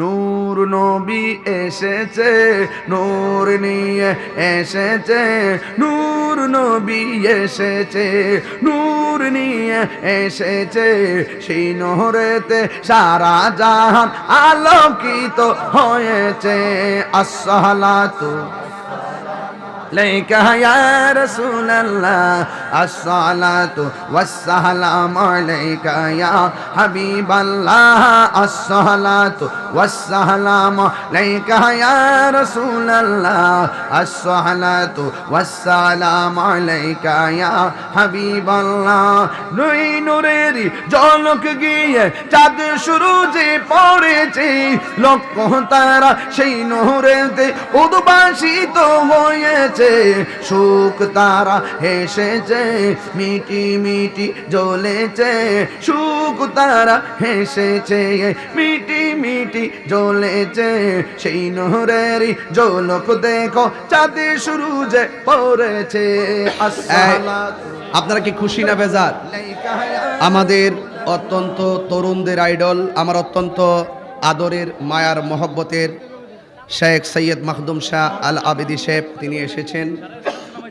নূর নবী এসেছে, নূর নিয়ে এসেছে, নূর নবী এসেছে, নূর নিয়ে এসেছে। সেই নহরেতে সারা জাহান আলোকিত হয়েছে। আসসালাতু আলাইকা ইয়া রাসূলুল্লাহ, আসসালাতু ওয়াসসালামু আলাইকা ইয়া হাবিবাল্লাহ, আসসালাতু ওয়াসসালামু আলাইকা ইয়া রাসূলুল্লাহ, আসসালাতু ওয়াসসালামু আলাইকা ইয়া হাবিবাল্লাহ। নুই গিয়ে চাঁদ শুরু যে পড়েছে লক্ষ তারা সেই নুরেতে উদ্ভাসিত হয়েছে। সুখ তারা হেসেছে মিটি মিটি জ্বলেছে সুখ তারা হেসেছে মিটি মিটি জ্বলেছে সেই নহরেরই জলক দেখো চাঁদে শুরু যে পড়েছে আপনারা কি খুশি না বেজার? আমাদের অত্যন্ত তরুণদের আইডল আমার অত্যন্ত আদরের মায়ার মহব্বতের শেখ সৈয়দ মাহদুম শাহ আল আবেদি শেখ তিনি এসেছেন।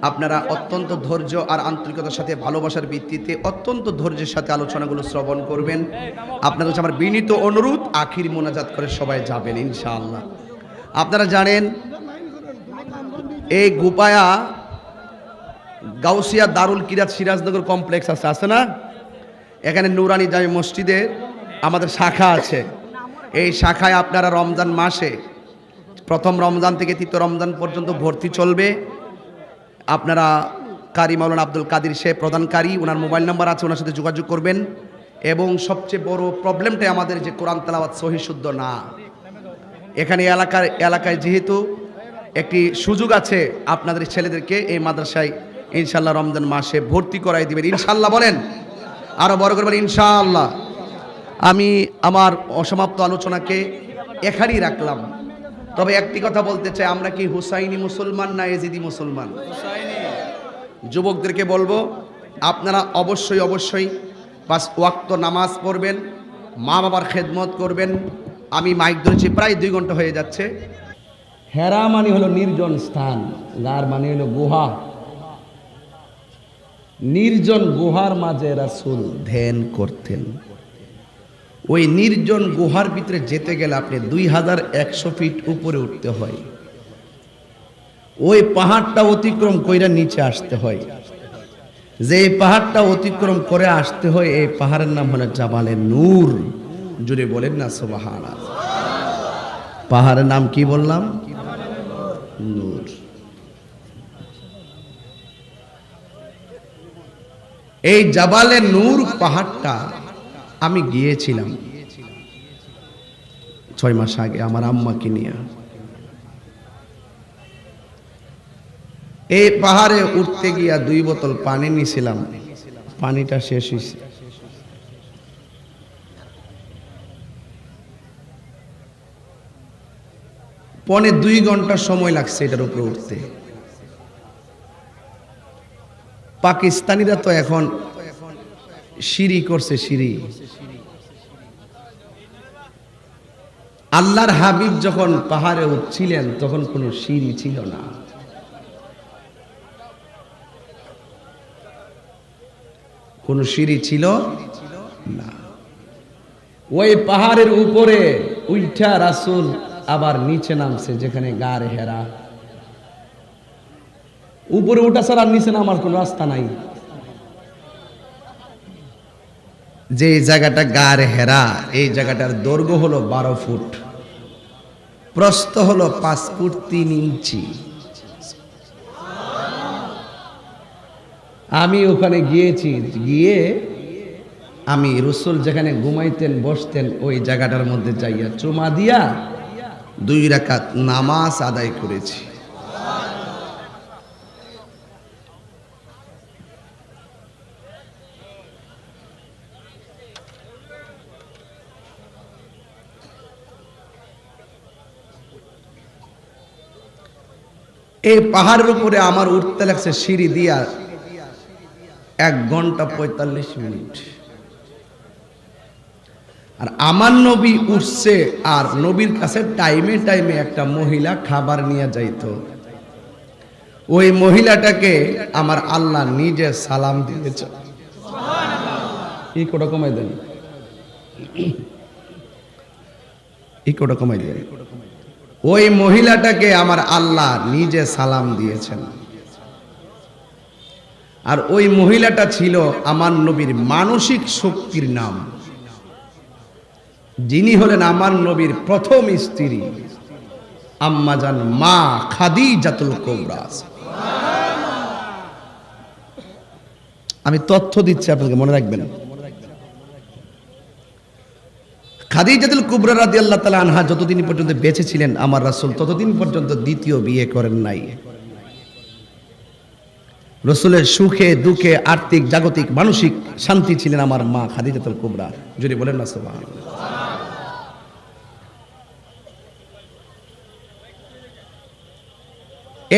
আপনারা অত্যন্ত ধৈর্য আর আন্তরিকতার সাথে ভালোবাসার ভিত্তিতে অত্যন্ত ধৈর্যের সাথে আলোচনাগুলো শ্রবণ করবেন। আপনাদের কাছে আমার বিনীত অনুরোধ, আখির মোনাজাত করে সবাই যাবেন, ইনশাআল্লাহ। আপনারা জানেন, এই গুপায়া গাউসিয়া দারুল কিরাত সিরাজনগর কমপ্লেক্স আছে আছে না? এখানে নুরানি জামি মসজিদের আমাদের শাখা আছে। এই শাখায় আপনারা রমজান মাসে প্রথম রমজান থেকে তৃতীয় রমজান পর্যন্ত ভর্তি চলবে। আপনারা কারি মাওলানা আব্দুল কাদির সে প্রদানকারী ওনার মোবাইল নাম্বার আছে, ওনার সাথে যোগাযোগ করবেন। এবং সবচেয়ে বড় প্রবলেমটাই আমাদের যে কোরআন তেলাওয়াত সহি শুদ্ধ না। এখানে এলাকার এলাকায় যেহেতু একটি সুযোগ আছে আপনাদের ছেলেদেরকে এই মাদ্রাসায় ইনশাল্লাহ রমজান মাসে ভর্তি করাই দিবেন। ইনশাল্লাহ বলেন আরও বড় করবেন ইনশাআল্লাহ। আমি আমার অসমাপ্ত আলোচনাকে এখানেই রাখলাম। তবে একটি কথা বলতে চাই আমরা কি হুসাইনি মুসলমান না এজিদি মুসলমান? যুবকদেরকে বলব আপনারা অবশ্যই অবশ্যই পাঁচ ওয়াক্ত নামাজ পড়বেন মা বাবার খেদমত করবেন। আমি মাইক ধরেছি প্রায় দুই ঘণ্টা হয়ে যাচ্ছে। হেরা মানে হলো নির্জন স্থান গার মানে হলো গুহা। নির্জন গুহার মাঝে রাসুল ধ্যান করতেন। ওই নির্জন গুহার ভিতরে যেতে গেলে আপনি দুই হাজার একশো ফিট উপরে উঠতে হয়। ওই পাহাড়টা অতিক্রম কইরা নিচে আসতে হয়। যে এই পাহাড়টা অতিক্রম করে আসতে হয়, এই পাহাড়ের নাম হলো জামালে নূর। জুড়ে বলেন না সোবাহানা পাহাড়ের নাম কি বললাম? নূর। এই জাবালে নূর পাহাড়টা আমি গিয়েছিলাম। ছয় মাস আগে আমার আম্মাকে নিয়ে। এই পাহাড়ে উঠতে গিয়া দুই বোতল পানি নিয়েছিলাম পানিটা শেষ হয়েছে পনে দুই ঘণ্টা সময় লাগছে এটার উপরে উঠতে। পাকিস্তানিরা তো এখন সিঁড়ি করছে সিঁড়ি। আল্লাহর হাবিব যখন পাহাড়ে উঠছিলেন তখন কোনো সিঁড়ি ছিল না। কোনো সিঁড়ি ছিল না। ওই পাহাড়ের উপরে উইঠা রাসুল আবার নিচে নামছে, যেখানে গার হেরা। উপরে উঠা ছাড়া নিচে নামার কোনো রাস্তা নাই। যে জায়গাটা গার হেরা, এই জায়গাটার দৈর্ঘ্য হলো বারো ফুট। প্রস্থ হলো পাঁচ ফুট তিন ইঞ্চি। আমি ওখানে গিয়েছি, গিয়ে আমি রসুল যেখানে ঘুমাইতেন, বসতেন, ওই জায়গাটার মধ্যে যাইয়া চুমা দিয়া দুই রাকাত নামাজ আদায় করেছি। এই পাহাড়ের উপরে আমার উঠতে লাগছে সিঁড়ি দিয়া এক ঘণ্টা পঁয়তাল্লিশ মিনিট। আর আমার নবী উঠছে আর নবীর কাছে টাইমে টাইমে একটা মহিলা খাবার নিয়ে যাইত। ওই মহিলাটাকে আমার আল্লাহ নিজে সালাম দিয়েছে। ইকোটা কমাই দেন। ইকোটা কমাই দেন। ওই মহিলাটাকে আমার আল্লাহ নিজে সালাম দিয়েছেন। আর ওই মহিলাটা ছিল আমার নবীর মানসিক শক্তির নাম। যিনি হলেন আমার নবীর প্রথম স্ত্রী, আম্মাজান মা খাদি জাতুল কোবরাস আমি তথ্য দিচ্ছি আপনাকে, মনে রাখবেন। খাদিজাতুল কুবরা রাদি আল্লাহ তালা আনহা যতদিন পর্যন্ত বেঁচে ছিলেন, আমার রাসূল ততদিন পর্যন্ত দ্বিতীয় বিয়ে করেন নাই। রসুলের সুখে, দুঃখে, আর্থিক, জাগতিক, মানসিক শান্তি ছিলেন আমার মা খাদিজাতুল কুবরা। যদি বলেন না, সুবহানাল্লাহ।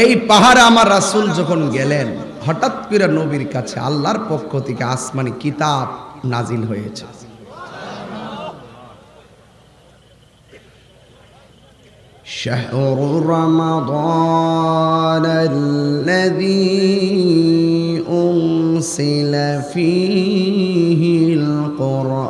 এই পাহাড়ে আমার রাসুল যখন গেলেন, হঠাৎ করে নবীর কাছে আল্লাহর পক্ষ থেকে আসমানি কিতাব নাজিল হয়েছে। شهر رمضان الذي أنزل فيه القرآن.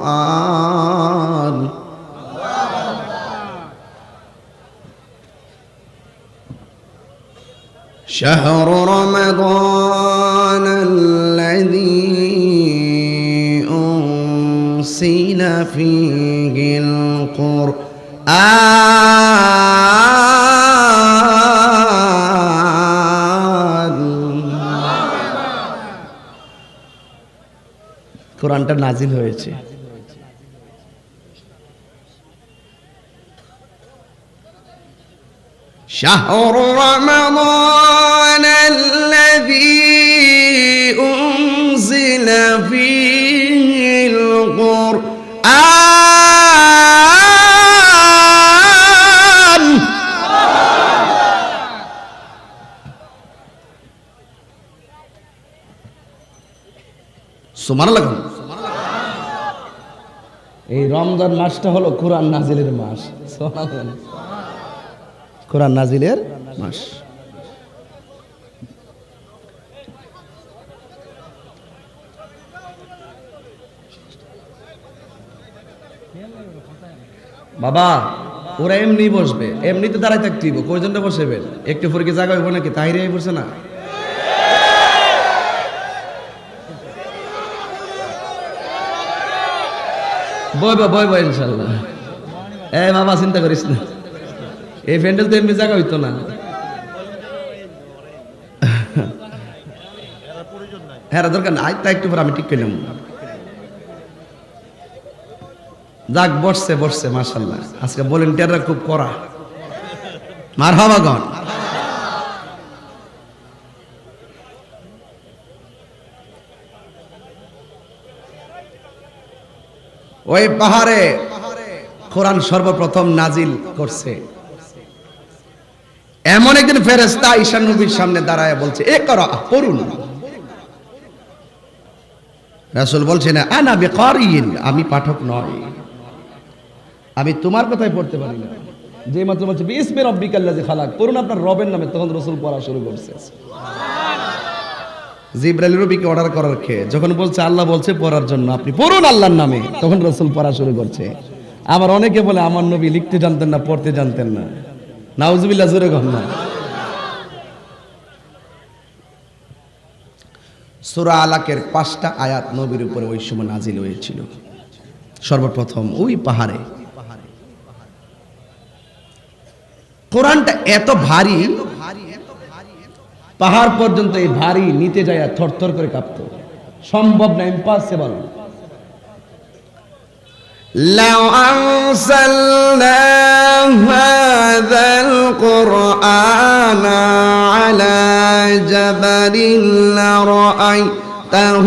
شهر رمضان الذي أنزل فيه القرآن. কোরআনটা নাজিল হয়েছে شهر رمضان الذي أنزل فيه القرآن সুমান লাগুন এই রমজান মাসটা হলো কোরআন নাজিলের মাস। কোরআন নাজিলের মাস। বাবা, ওরা এমনি বসবে। এমনিতে দাঁড়াই থাকতে হইব। কয়জনটা বসেবেন? একটু পরে কি জায়গা হইব নাকি? তাহিরে বসে না? বই বা বই বই ইনশাল্লাহ। এ বাবা চিন্তা করিস না। এই প্যান্ডেল তো এমনি জায়গা হইতো না। হ্যাঁ দরকার নাই তা একটু পর আমি ঠিক করলাম যাক, বসছে বসছে, মাশাল্লাহ। আজকে ভলেন্টিয়াররা খুব করা মার হবাগন ওই পাহাড়ে কোরআন সর্বপ্রথম নাজিল করছে। এমন একদিন ফেরেস্তা ঈশান নবীর সামনে দাঁড়ায় বলছে এ করা পড়ুন। রাসূল বলছে, না, আনা বেকারিন, আমি পাঠক নয় আমি তোমার কথাই পড়তে পারি না। যে মাত্র বলছে, বিসমে রব্বিকাল্লাজি খালাক। পড়ুন আপনার রবের নামে, তখন রসুল পড়া শুরু করছে। জিব্রাইল রবিকে অর্ডার করার খেয়ে, যখন বলছে, আল্লাহ বলছে পড়ার জন্য, আপনি পড়ুন আল্লাহর নামে। তখন রসুল পড়া শুরু করছে। আবার অনেকে বলে, আমার নবী লিখতে জানতেন না, পড়তে জানতেন না। নাউজুবিল্লাহ, জোরে কম না। সুরা আলাকের পাঁচটা আয়াত নবীর উপরে ওই সময় নাজিল হয়েছিল। সর্বপ্রথম, ওই পাহাড়ে। কোরআনটা এত ভারী পাহাড় পর্যন্ত এই ভারী নিতে যায় থরথর করে কাঁপতো সম্ভব না ইম্পসিবল لو أنزلنا هذا القرآن على جبل لرأيته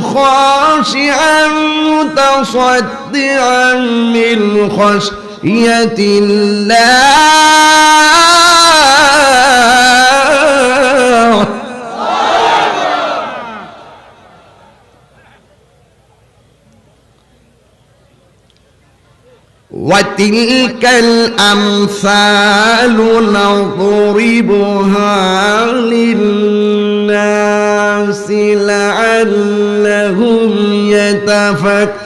خاشعا متصدعا من خشية الله وتلك الأمثال نضربها للناس لعلهم يتفكرون.